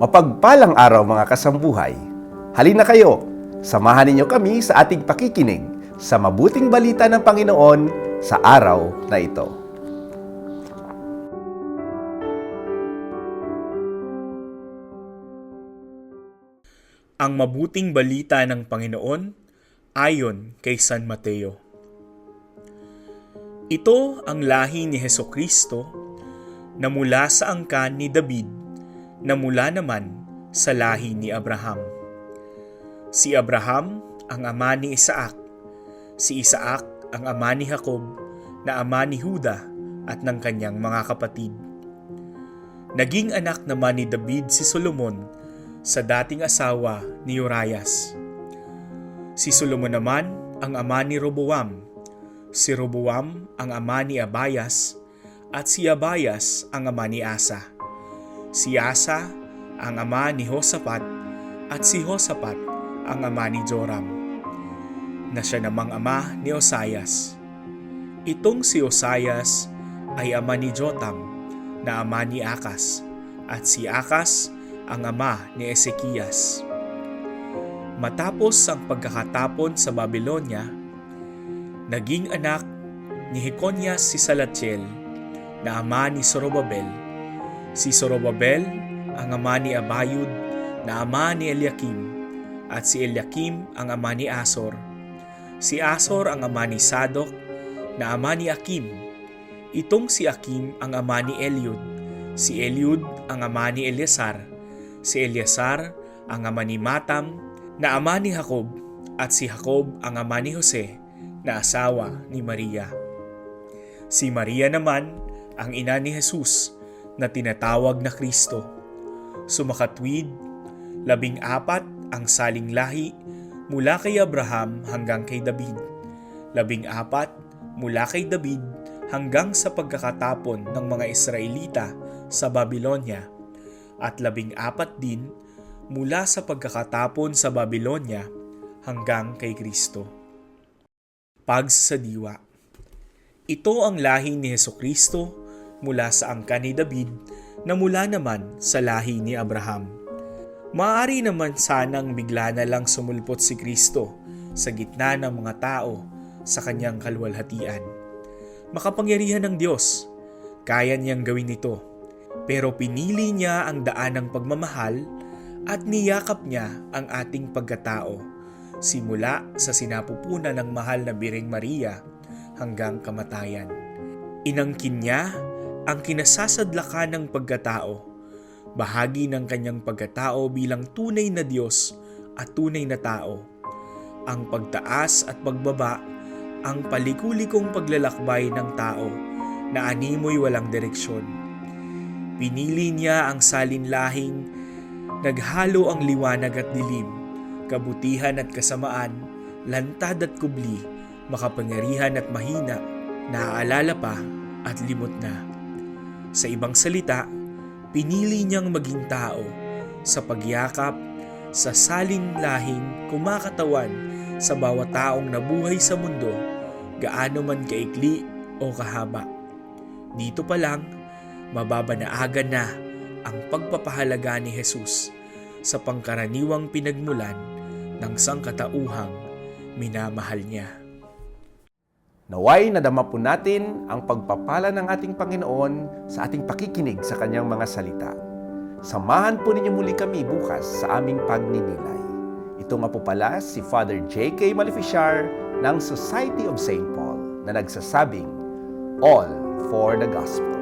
Mapagpalang araw mga kasambuhay. Halina kayo, samahan ninyo kami sa ating pakikinig sa mabuting balita ng Panginoon sa araw na ito. Ang mabuting balita ng Panginoon ayon kay San Mateo. Ito ang lahi ni Heso Kristo na mula sa angkan ni David na mula naman sa lahi ni Abraham. Si Abraham ang ama ni Isaac, si Isaac ang ama ni Jacob na ama ni Huda at ng kanyang mga kapatid. Naging anak naman ni David si Solomon sa dating asawa ni Urias. Si Solomon naman ang ama ni Roboam, si Roboam ang ama ni Abayas, at si Abayas ang ama ni Asa. Si Asa ang ama ni Hosapat, at si Hosapat ang ama ni Joram, na siya namang ama ni Osayas. Itong si Osayas ay ama ni Jotam, na ama ni Akas, at si Akas ang ama ni Ezekias. Matapos ang pagkakatapon sa Babylonia, naging anak ni Jeconias si Salatiel na ama ni Zorobabel. Si Zorobabel ang ama ni Abayud na ama ni Eliakim at si Eliakim ang ama ni Asor. Si Asor ang ama ni Sadok na ama ni Akim. Itong si Akim ang ama ni Eliud. Si Eliud ang ama ni Eleazar. Si Eleazar ang ama ni Matam na ama ni Jacob at si Jacob ang ama ni Jose na asawa ni Maria. Si Maria naman ang ina ni Jesus na tinatawag na Kristo. Sumakatwid, labing apat ang saling lahi mula kay Abraham hanggang kay David. Labing apat mula kay David hanggang sa pagkakatapon ng mga Israelita sa Babylonia at labing apat din mula sa pagkakatapon sa Babylonia hanggang kay Kristo. Pagsasadiwa Ito ang lahi ni Heso Kristo mula sa angka ni David na mula naman sa lahi ni Abraham. Maaari naman sanang bigla na lang sumulpot si Kristo sa gitna ng mga tao sa kanyang kalwalhatian. Makapangyarihan ng Diyos, kaya niyang gawin ito. Pero pinili niya ang daan ng pagmamahal at niyakap niya ang ating pagkatao simula sa sinapupunan ng mahal na Biring Maria hanggang kamatayan. Inangkin niya ang kinasasadlakan ng pagkatao, bahagi ng kanyang pagkatao bilang tunay na Diyos at tunay na tao. Ang pagtaas at pagbaba, ang palikulikong paglalakbay ng tao na animoy walang direksyon. Pinili niya ang salinlahing naghalo ang liwanag at dilim, kabutihan at kasamaan, lantad at kubli, makapangyarihan at mahina, naaalala pa at limot na. Sa ibang salita, pinili niyang maging tao sa pagyakap sa saling lahing kumakatawan sa bawat taong nabuhay sa mundo, gaano man kaikli o kahaba. Dito pa lang, mababanaagan na ang pagpapahalaga ni Jesus sa pangkaraniwang pinagmulan ng sangkatauhang minamahal niya. Naway nadama po natin ang pagpapala ng ating Panginoon sa ating pakikinig sa kanyang mga salita. Samahan po ninyo muli kami bukas sa aming pagninilay. Ito nga po pala si Father J.K. Maleficiar ng Society of St. Paul na nagsasabing, All for the Gospel.